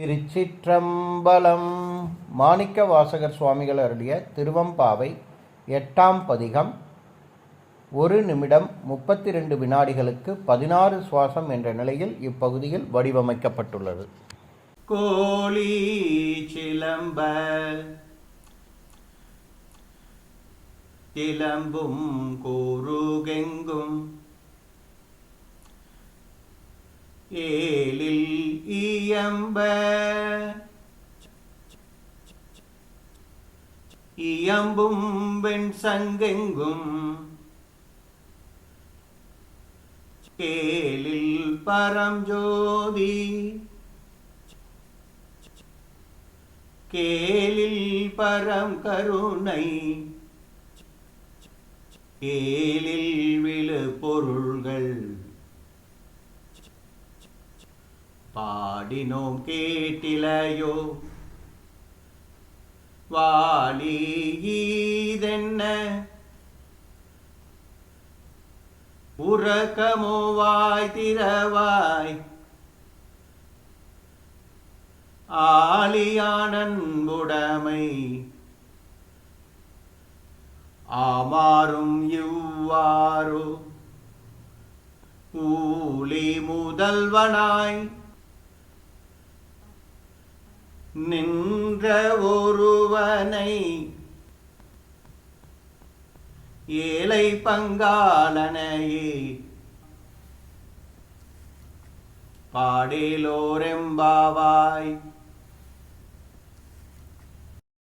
திருச்சிற்றம்பலம். மாணிக்க வாசகர் சுவாமிகள் அருளிய திருவம்பாவை எட்டாம் பதிகம் ஒரு நிமிடம் முப்பத்தி ரெண்டு வினாடிகளுக்கு பதினாறு சுவாசம் என்ற நிலையில் இப்பகுதியில் வடிவமைக்கப்பட்டுள்ளது. கோழி சிலம்ப சிலம்பும் கூறுகெங்கும் ஏலில் இயம்ப. இயம்பும் வெண் சங்கெங்கும். கேலில் பரஞ்சோதி கேலில் பரம் கருணை. கேலில் விழு பொருள்கள் பாடினோம் கேட்டிலையோ. வாலி ஈதென்ன? உறக்கமோ வாய் திறவாய். ஆலியானன்புடமை ஆமாறும் இவ்வாறு. ஊலி முதல்வனாய். நின்ற ஒருவனை ஏழை பங்காளனையே. பாடிலோரெம்பாவாய்